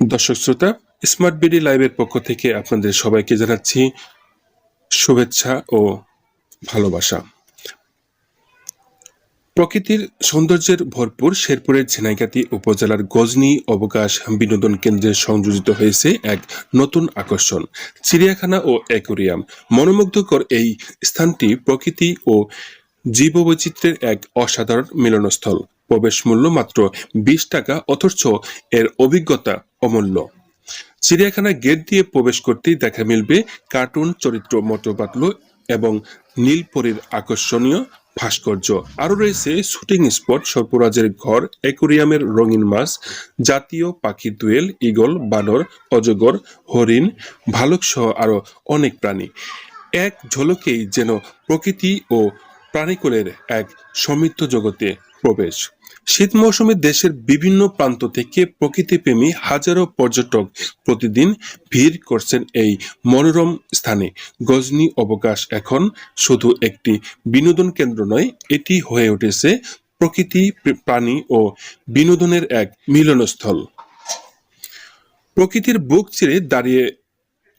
দর্শক শ্রোতা smart BD লাইভের পক্ষ থেকে আপনাদের সবাইকে জানাচ্ছি শুভেচ্ছা ও ভালোবাসা। প্রকৃতির সৌন্দর্যের ভরপুর শেরপুরের ঝিনাইগাতি উপজেলার গজনী অবকাশ বিনোদন কেন্দ্রে সংযোজিত হয়েছে এক নতুন আকর্ষণ, চিড়িয়াখানা ও অ্যাকোরিয়াম। মনোমুগ্ধকর এই স্থানটি প্রকৃতি ও জীববৈচিত্র্যের এক অসাধারণ মিলনস্থল। প্রবেশ মূল্য মাত্র বিশ টাকা, অথচ এর অভিজ্ঞতা অমূল্য। চিড়িয়াখানা গেট দিয়ে প্রবেশ করতেই দেখা মিলবে কার্টুন, চরিত্র মোটর পাতলু এবং নীলপরীর আকর্ষণীয় ভাস্কর্য। আরও রয়েছে শুটিং স্পট, সর্পরাজের ঘর, অ্যাকোরিয়ামের রঙিন মাছ, জাতীয় পাখি দুয়েল, ঈগল, বানর, অজগর, হরিণ, ভালুক সহ আরও অনেক প্রাণী। এক ঝলকেই যেন প্রকৃতি ও প্রাণীকুলের এক সমৃদ্ধ জগতে প্রবেশ। শীত মৌসুমে দেশের বিভিন্ন প্রান্ত থেকে প্রকৃতিপ্রেমী হাজারো পর্যটক প্রতিদিন ভিড় করছেন এই মনোরম স্থানে। গজনী অবকাশ এখন শুধু একটি বিনোদন কেন্দ্র নয়, এটি হয়ে উঠেছে প্রকৃতি প্রাণী ও বিনোদনের এক মিলনস্থল। প্রকৃতির বুক চিরে দাঁড়িয়ে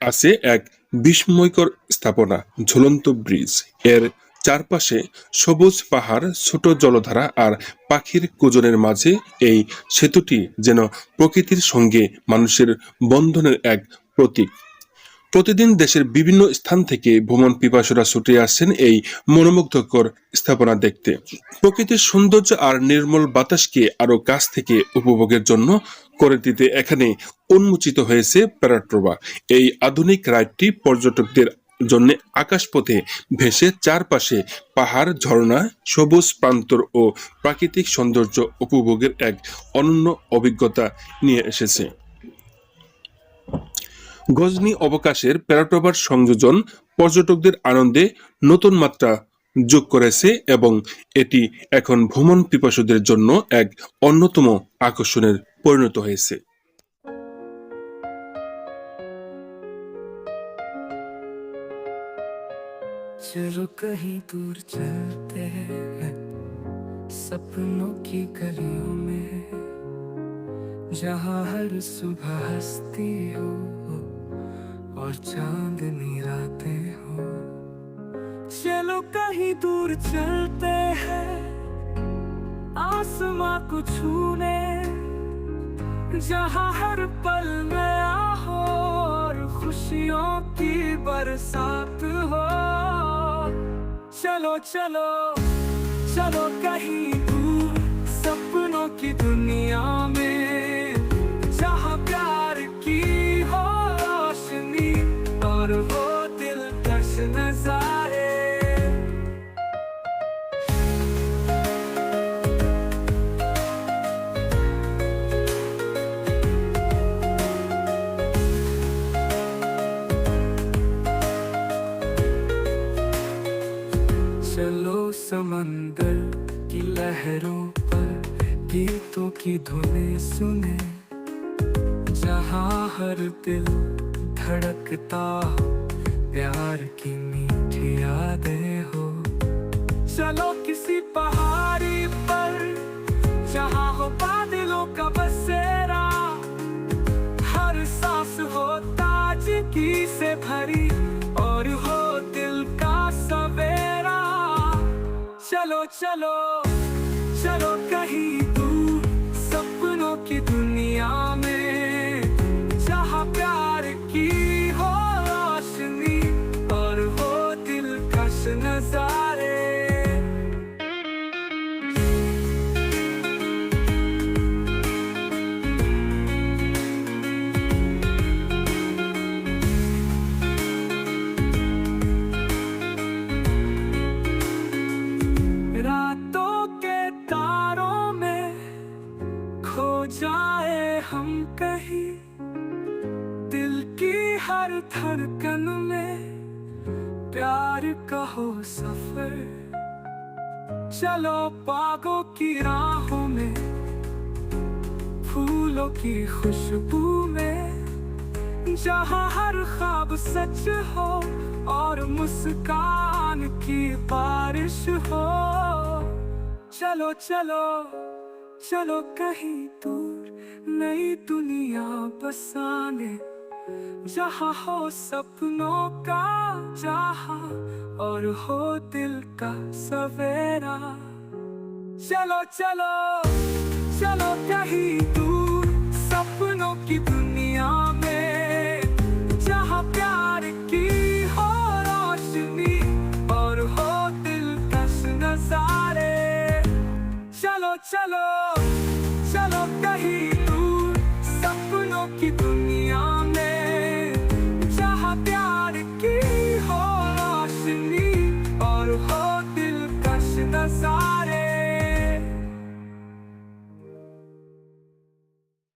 আছে এক বিস্ময়কর স্থাপনা, ঝুলন্ত ব্রিজ। এর চারপাশে সবুজ পাহাড়, ছোট জলধারা আর পাখির কুজনের মাঝে এই সেতুটি যেন প্রকৃতির সঙ্গে মানুষের বন্ধনের এক প্রতীক। প্রতিদিন দেশের বিভিন্ন স্থান থেকে ভ্রমণ পিপাসুরা ছুটে আসছেন এই মনোমুগ্ধকর স্থাপনা দেখতে। প্রকৃতির সৌন্দর্য আর নির্মল বাতাসকে আরও কাছ থেকে উপভোগের জন্য করে দিতে এখানে উন্মোচিত হয়েছে প্যারাট্রোবা। এই আধুনিক রাইডটি পর্যটকদের জন্য আকাশপথে ভেসে চারপাশে পাহাড়, ঝর্ণা, সবুজ প্রান্তর ও প্রাকৃতিক সৌন্দর্য উপভোগের এক অনন্য অভিজ্ঞতা নিয়ে এসেছে। গজনী অবকাশের প্যারাটোভার সংযোজন পর্যটকদের আনন্দে নতুন মাত্রা যোগ করেছে এবং এটি এখন ভ্রমণ পিপাসুদের জন্য এক অন্যতম আকর্ষণের পরিণত হয়েছে। चलो कहीं दूर चलते हैं, सपनों की गलियों में। जहाँ हर सुबह हंसती हो और चांदनी रातें हो। चलो कहीं दूर चलते हैं, आसमां को छूने। जहाँ हर पल नया हो खुशियों की बरसात हो। चलो चलो चलो कहीं दूर सपनों की दुनिया में समंदर की लहरों पर गीतों की धुने सुने। जहाँ हर दिल धड़कता प्यार की मीठी यादें हो। चलो किसी पहाड़ी पर, जहाँ हो बादलों का बसेरा। हर सांस हो ताजगी से भरी और हो चलो चलो चलो कहीं कहीं दिल की हर धड़कन में प्यार का हो सफ़र। चलो बागों की राहों में, फूलों की खुशबू में, जहाँ हर ख्वाब सच हो और मुस्कान की बारिश हो। चलो चलो। चलो कहीं दूर, नई दुनिया बसाने। जहाँ हो सपनों का, जहाँ और हो दिल का सवेरा। चलो चलो चलो कहीं दूर, सपनों की दुनिया में। जहाँ प्यार की हो रोशनी और हो दिल का नजारे। চলো